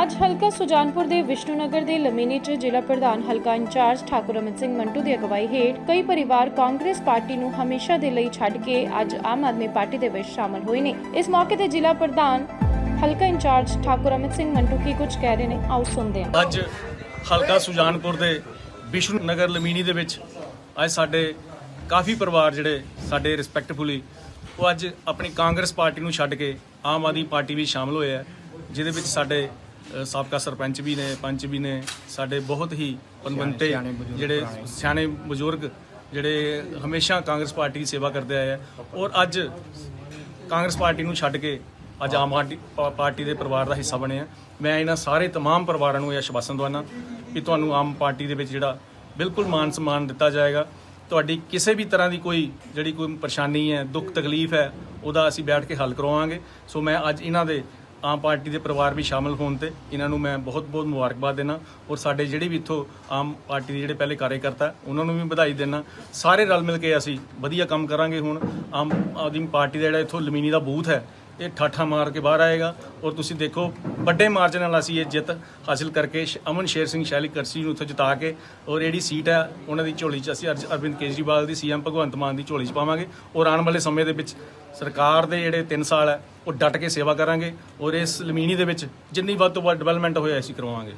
ਅੱਜ ਹਲਕਾ ਸੁਜਾਨਪੁਰ ਦੇ ਵਿਸ਼ਨੂਨਗਰ ਦੇ ਲਮੀਨੀ 'ਚ ਜ਼ਿਲ੍ਹਾ ਪ੍ਰਧਾਨ ਹਲਕਾ ਇੰਚਾਰਜ ਠਾਕੁਰ ਅਮਿਤ ਸਿੰਘ ਮੰਟੂ ਦੀ ਅਗਵਾਈ ਹੇਠ ਕਈ ਪਰਿਵਾਰ ਕਾਂਗਰਸ ਪਾਰਟੀ ਨੂੰ ਹਮੇਸ਼ਾ ਦੇ ਲਈ ਛੱਡ ਕੇ ਅੱਜ ਆਮ ਆਦਮੀ ਪਾਰਟੀ ਦੇ ਵਿੱਚ ਸ਼ਾਮਲ ਹੋਏ ਨੇ। ਇਸ ਮੌਕੇ ਤੇ ਜ਼ਿਲ੍ਹਾ ਪ੍ਰਧਾਨ ਹਲਕਾ ਇੰਚਾਰਜ ਠਾਕੁਰ ਅਮਿਤ ਸਿੰਘ ਮੰਟੂ ਕੀ ਕੁਝ ਕਹਿ ਰਹੇ ਨੇ, ਆਓ ਸੁਣਦੇ ਹਾਂ। ਅੱਜ ਹਲਕਾ ਸੁਜਾਨਪੁਰ ਦੇ ਵਿਸ਼ਨੂੰ ਨਗਰ ਲਮੀਨੀ ਦੇ ਵਿੱਚ ਅੱਜ ਸਾਡੇ ਕਾਫੀ ਪਰਿਵਾਰ ਜਿਹੜੇ ਸਾਡੇ ਰਿਸਪੈਕਟਫੁਲੀ ਉਹ ਅੱਜ ਆਪਣੀ ਕਾਂਗਰਸ ਪਾਰਟੀ ਨੂੰ ਛੱਡ ਕੇ ਆਮ ਆਦਮੀ ਪਾਰਟੀ ਵਿੱਚ ਸ਼ਾਮਲ ਹੋਏ ਆ, ਜਿਹਦੇ ਵਿੱਚ ਸਾਡੇ ਅ, ਸਾਬਕਾ ਸਰਪੰਚ ਵੀ ਨੇ ਪੰਚ ਵੀ ਨੇ ਸਾਡੇ ਬਹੁਤ ਹੀ ਪਨਵੰਤੇ ਜਿਹੜੇ ਸਿਆਣੇ ਬਜ਼ੁਰਗ ਜਿਹੜੇ ਹਮੇਸ਼ਾ ਕਾਂਗਰਸ ਪਾਰਟੀ ਦੀ ਸੇਵਾ ਕਰਦੇ ਆਏ ਆ ਔਰ ਅੱਜ ਕਾਂਗਰਸ ਪਾਰਟੀ ਨੂੰ ਛੱਡ ਕੇ ਅੱਜ ਆਮ ਪਾਰਟੀ ਪਾ- ਪਾਰਟੀ ਦੇ ਪਰਿਵਾਰ ਦਾ ਹਿੱਸਾ ਬਣੇ ਆ ਮੈਂ ਇਹਨਾਂ ਸਾਰੇ तमाम ਪਰਿਵਾਰਾਂ ਨੂੰ ਇਹ ਆਸ਼ਵਾਸਨ ਦਵਾਨਾ ਕਿ ਤੁਹਾਨੂੰ ਆਮ ਪਾਰਟੀ ਦੇ ਵਿੱਚ ਜਿਹੜਾ ਬਿਲਕੁਲ ਮਾਨ ਸਨਮਾਨ ਦਿੱਤਾ ਜਾਏਗਾ ਤੁਹਾਡੀ ਕਿਸੇ ਵੀ ਤਰ੍ਹਾਂ ਦੀ ਕੋਈ ਜਿਹੜੀ ਕੋਈ ਪਰੇਸ਼ਾਨੀ ਹੈ ਦੁੱਖ ਤਕਲੀਫ ਹੈ ਉਹਦਾ ਅਸੀਂ ਬੈਠ ਕੇ ਹੱਲ ਕਰਵਾਵਾਂਗੇ ਸੋ ਮੈਂ ਅੱਜ ਇਹਨਾਂ ਦੇ ਆਮ ਪਾਰਟੀ ਦੇ ਪਰਿਵਾਰ ਵੀ ਸ਼ਾਮਲ ਹੋਣ ਤੇ ਇਹਨਾਂ ਨੂੰ ਮੈਂ ਬਹੁਤ-ਬਹੁਤ ਮੁਬਾਰਕਬਾਦ ਦੇਣਾ ਔਰ ਸਾਡੇ ਜਿਹੜੇ ਵੀ ਇੱਥੋਂ ਆਮ ਪਾਰਟੀ ਦੇ ਜਿਹੜੇ ਪਹਿਲੇ ਕਾਰਜਕਰਤਾ, ਉਹਨਾਂ ਨੂੰ ਵੀ ਵਧਾਈ ਦੇਣਾ। ਸਾਰੇ ਰਲ ਮਿਲ ਕੇ ਅਸੀਂ ਵਧੀਆ ਕੰਮ ਕਰਾਂਗੇ ਹੁਣ। ਆਮ ਆਦਮੀ ਪਾਰਟੀ ਦਾ ਜਿਹੜਾ ਇੱਥੋਂ ਲਮੀਨੀ ਦਾ ਬੂਥ ਹੈ ਇਹ ਠਾਠਾ ਮਾਰ ਕੇ ਬਾਹਰ ਆਏਗਾ। ਔਰ ਤੁਸੀਂ ਦੇਖੋ, ਵੱਡੇ ਮਾਰਜਨ ਨਾਲ ਅਸੀਂ ਇਹ ਜਿੱਤ ਹਾਸਿਲ ਕਰਕੇ ਸ਼- ਅਮਨ ਸ਼ੇਰ ਸਿੰਘ ਸ਼ੈਲੀ ਕਰਸੀ ਨੂੰ ਉੱਥੇ ਜਿਤਾ ਕੇ ਔਰ ਜਿਹੜੀ ਸੀਟ ਹੈ, ਉਹਨਾਂ ਦੀ ਝੋਲੀ 'ਚ ਅਸੀਂ ਅਰਜ- ਅਰਵਿੰਦ ਕੇਜਰੀਵਾਲ ਦੀ ਸੀਐਮ ਭਗਵੰਤ ਮਾਨ ਦੀ ਝੋਲੀ 'ਚ ਪਾਵਾਂਗੇ। ਔਰ ਆਉਣ ਵਾਲੇ ਸਮੇਂ ਦੇ ਵਿੱਚ ਸਰਕਾਰ ਦੇ ਜਿਹੜੇ 3 ਸਾਲ ਹੈ, ਉਹ ਡਟ ਕੇ ਸੇਵਾ ਕਰਾਂਗੇ। ਔਰ ਇਸ ਲਮੀਨੀ ਦੇ ਵਿੱਚ ਜਿੰਨੀ ਵੱਧ ਤੋਂ ਵੱਧ ਡਿਵੈਲਪਮੈਂਟ ਹੋਇਆ, ਅਸੀਂ ਕਰਵਾਵਾਂਗੇ।